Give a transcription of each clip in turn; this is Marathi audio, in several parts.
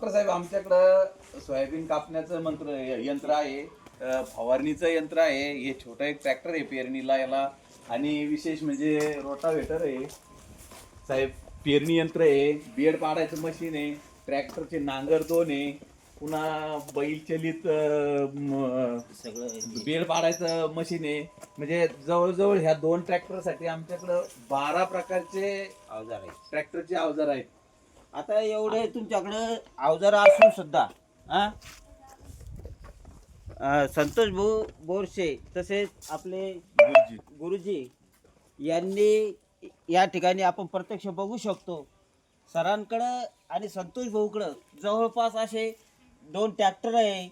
डॉक्टर साहेब आमच्याकडं सोयाबीन कापण्याचं मंत्र यंत्र आहे फवारणीचं यंत्र आहे हे छोटं एक ट्रॅक्टर आहे पेरणीला याला. आणि विशेष म्हणजे रोटावेटर आहे. साहेब पेरणी यंत्र आहे बेड पाडायचं मशीन आहे ट्रॅक्टरचे नांगर दोन आहे पुन्हा बैल चलित सगळं बेड पाडायचं मशीन आहे. म्हणजे जवळजवळ ह्या दोन ट्रॅक्टरसाठी आमच्याकडं बारा प्रकारचे अवजार आहे ट्रॅक्टरचे अवजार आहेत. आता एवढे तुमच्याकडं अवजार असून सुद्धा हा? अं, संतोष भाऊ बोरशे तसेच आपले गुरुजी. गुरुजी यांनी या ठिकाणी आपण प्रत्यक्ष बघू शकतो. सरांकडं आणि संतोष भाऊकडं जवळपास असे दोन ट्रॅक्टर आहे.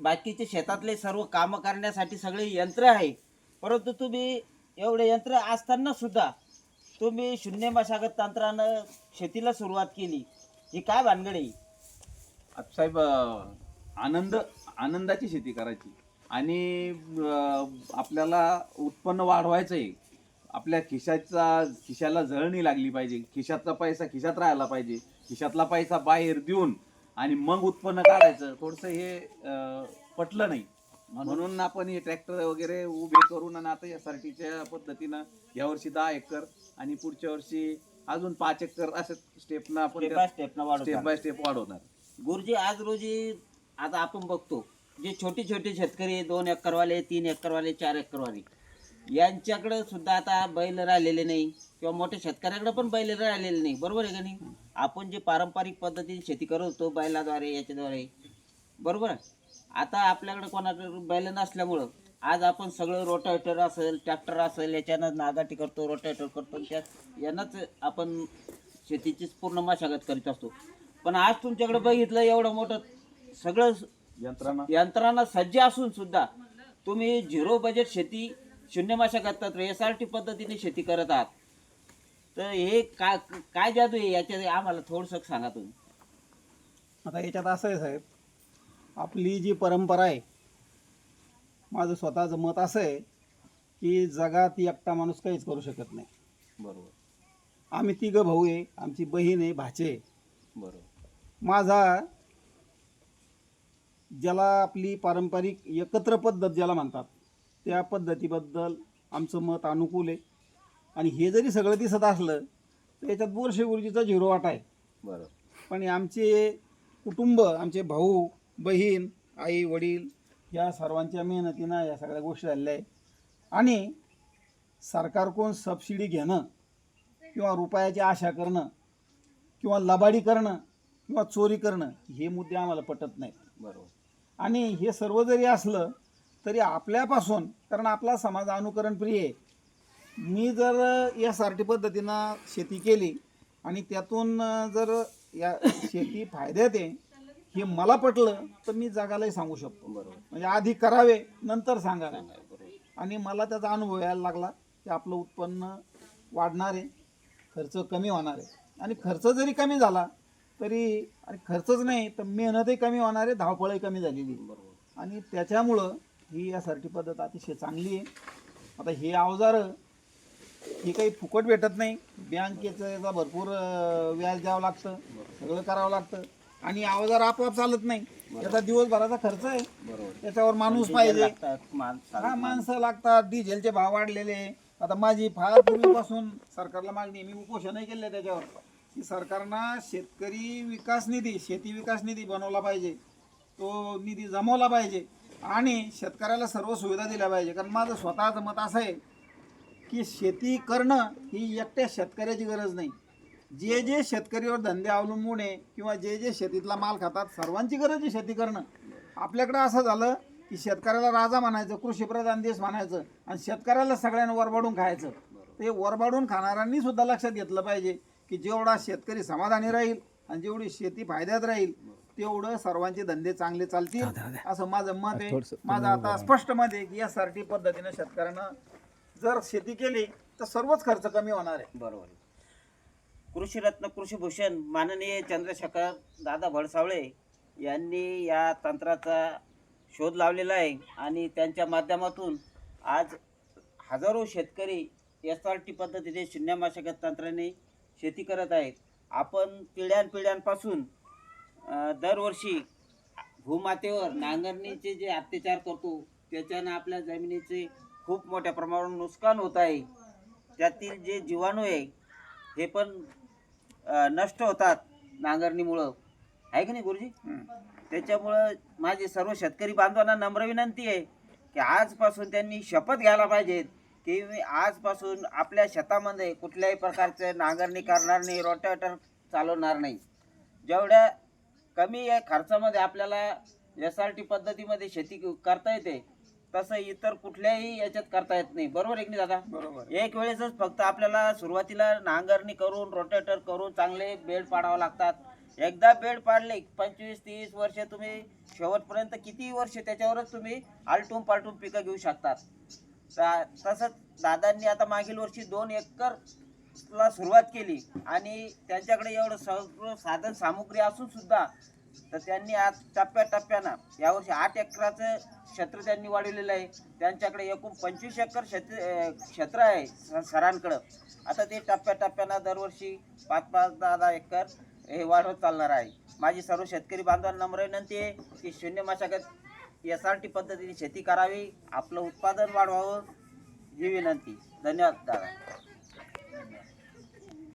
बाकीचे शेतातले सर्व कामं करण्यासाठी सगळे यंत्र आहे. परंतु तुम्ही एवढे यंत्र असताना सुद्धा तुम्ही शून्य मशागत तंत्रानं शेतीला सुरुवात केली. ही काय भानगड आहे? आता साहेब अं, आनंद आनंदाची शेती करायची. आणि अं, आपल्याला उत्पन्न वाढवायचं आहे आपल्या खिशाचा खिशाला जळणी लागली पाहिजे. खिशातला पैसा खिशात राहायला पाहिजे. खिशातला पैसा बाहेर देऊन आणि मग उत्पन्न काढायचं. थोडंसं हे अं, पटलं नाही. म्हणून आपण हे ट्रॅक्टर वगैरे उभे करून आणि आता यासाठीच्या पद्धतीनं यावर्षी दहा एकर आणि पुढच्या वर्षी अजून पाच एकर असं स्टेपनं आपण स्टेप बाय स्टेपनं वाढवत स्टेप बाय स्टेप वाढवणार. गुरुजी आज रोजी आता आपण बघतो जे छोटे छोटे शेतकरी आहे, दोन एकरवाले तीन एकरवाले चार एकरवाले यांच्याकडे सुद्धा आता बैल राहिलेले नाही किंवा मोठ्या शेतकऱ्याकडे पण बैल राहिलेले नाही. बरोबर आहे का नाही? आपण जे पारंपरिक पद्धतीने शेती करत होतो बैलाद्वारे याच्याद्वारे. बरोबर? आहे आता आपल्याकडे कोणाकडे बैल नसल्यामुळं आज आपण सगळं रोटावेटर असेल ट्रॅक्टर असेल याच्यानं नागाटी करतो रोटावेटर करतो त्यात यांनाच आपण शेतीचीच पूर्ण मशागत करीत असतो. पण आज तुमच्याकडे बघितलं एवढं मोठं सगळं यंत्रणा. यंत्रणा सज्ज असून सुद्धा तुम्ही झिरो बजेट शेती शून्य मशागत एस आर टी पद्धतीने शेती करत आहात. तर हे काय काय जादू आहे याच्या आम्हाला थोडंसं सांगा तुम्ही. आता याच्यात असं आहे साहेब आपली जी परंपरा आहे माझं स्वतःचं मत असं आहे की जगात एकटा माणूस काहीच करू शकत नाही. बरोबर. आम्ही तिघं भाऊ आहे आमची बहीण आहे भाचे आहे. बरोबर. माझा ज्याला आपली पारंपरिक एकत्र पद्धत ज्याला म्हणतात त्या पद्धतीबद्दल आमचं मत अनुकूल आहे. आणि हे जरी सगळं दिसत असलं तर याच्यात बोरशे गुरुजीचा झिरो वाटा आहे. बरोबर. पण आमचे कुटुंब आमचे भाऊ बहीण आई वडील या सर्वांच्या मेहनतीनं या सगळ्या गोष्टी झालेल्या आहे आणि सरकारकडून सबसिडी घेणं किंवा रुपयाची आशा करणं किंवा लबाडी करणं किंवा चोरी करणं हे मुद्दे आम्हाला पटत नाहीत. बरोबर. आणि हे सर्व जरी असलं तरी आपल्यापासून कारण आपला समाज अनुकरण प्रिय आहे. मी जर या सारखी पद्धतीनं शेती केली आणि त्यातून जर या शेती फायद्यात आहे हे मला पटलं तर मी जगालाही सांगू शकतो. बरोबर. म्हणजे आधी करावे नंतर बरोबर आणि मला त्याचा अनुभव यायला लागला की आपलं उत्पन्न वाढणार आहे खर्च कमी होणार आहे. आणि खर्च जरी कमी झाला तरी आणि खर्चच नाही तर मेहनतही कमी होणार आहे धावपळही कमी झालेली. बरोबर. आणि त्याच्यामुळं ही यासारखी पद्धत अतिशय चांगली आहे. आता हे अवजारं हे काही फुकट भेटत नाही. बँकेचं याचा भरपूर व्याज द्यावं लागतं सगळं करावं लागतं. आणि अवजार आपोआप चालत नाही. याचा दिवसभराचा खर्च आहे. बरोबर. त्याच्यावर माणूस पाहिजे. हा माणसं लागतात. डिझेलचे भाव वाढलेले. आता माझी फार पूर्वीपासून सरकारला मागणी. मी उपोषणही केले त्याच्यावर. की सरकारनं शेतकरी विकास निधी शेती विकास निधी बनवला पाहिजे. तो निधी जमवला पाहिजे. आणि शेतकऱ्याला सर्व सुविधा दिल्या पाहिजे. कारण माझं स्वतःचं मत असं आहे की शेती करणं ही एकट्या शेतकऱ्याची गरज नाही. जे जे शेतकरीवर धंदे अवलंबून आहे किंवा जे जे शेतीतला माल खातात सर्वांची गरज आहे शेती करणं. आपल्याकडं असं झालं की शेतकऱ्याला राजा म्हणायचं कृषीप्रधान देश म्हणायचं आणि शेतकऱ्याला सगळ्यांना वरबाडून खायचं. ते वरबाडून खाणाऱ्यांनी सुद्धा लक्षात घेतलं पाहिजे की जेवढा शेतकरी समाधानी राहील आणि जेवढी शेती फायद्यात राहील तेवढं सर्वांचे धंदे चांगले चालतील. असं माझं मत आहे. माझं आता स्पष्ट मत आहे की यासारखी पद्धतीने शेतकऱ्यांना जर शेती केली तर सर्वच खर्च कमी होणार आहे. बरोबर आहे. कृषीरत्न कृषीभूषण माननीय चंद्रशेखर दादा भडसावळे यांनी या तंत्राचा शोध लावलेला आहे आणि त्यांच्या माध्यमातून आज हजारो शेतकरी एस आर टी पद्धतीने शून्य मशागत तंत्राने शेती करत आहेत. आपण पिढ्यानपिढ्यांपासून दरवर्षी भूमातेवर नांगरणीचे जे अत्याचार करतो त्याच्यानं आपल्या जमिनीचे खूप मोठ्या प्रमाणावर नुकसान होत आहे. त्यातील जे जीवाणू आहे हे पण अं, नष्ट होतात नांगरणीमुळं. आहे की नाही गुरुजी? त्याच्यामुळं माझी सर्व शेतकरी बांधवांना नम्र विनंती आहे की आजपासून त्यांनी शपथ घ्यायला पाहिजेत की मी आजपासून आपल्या शेतामध्ये कुठल्याही प्रकारचे नांगरणी करणार नाही रोटावेटर चालवणार नाही. जेवढ्या कमी या खर्चामध्ये आपल्याला एस आर टी पद्धतीमध्ये शेती करता येते तसं इतर कुठल्याही याच्यात करता येत नाही. बरोबर आहे की नाही दादा? बरोबर एक वेळेसच फक्त आपल्याला सुरुवातीला नांगरणी करून रोटेटर करून चांगले बेड पाडावं लागतात. एकदा बेड पाडले पंचवीस तीस वर्ष तुम्ही शेवटपर्यंत किती वर्ष त्याच्यावरच तुम्ही आलटून पालटून पिकं घेऊ शकतात. तसंच दादांनी आता मागील वर्षी दोन एकर ला सुरुवात केली आणि त्यांच्याकडे एवढं सगळं साधन सामुग्री असून सुद्धा तर त्यांनी आज टप्प्याटप्प्यानं यावर्षी आठ एकराचं क्षेत्र त्यांनी वाढवलेलं आहे. त्यांच्याकडे एकूण पंचवीस एकर क्षेत्र क्षेत्र आहे सरांकडं. आता ते टप्प्याटप्प्यानं दरवर्षी पाच पाच दहा दहा एकर हे वाढवत चालणार आहे. माझी सर्व शेतकरी बांधवांना नम्र विनंती आहे की शून्य मशागत एस आर टी पद्धतीने शेती करावी. आपलं उत्पादन वाढवावं ही विनंती. धन्यवाद दादा.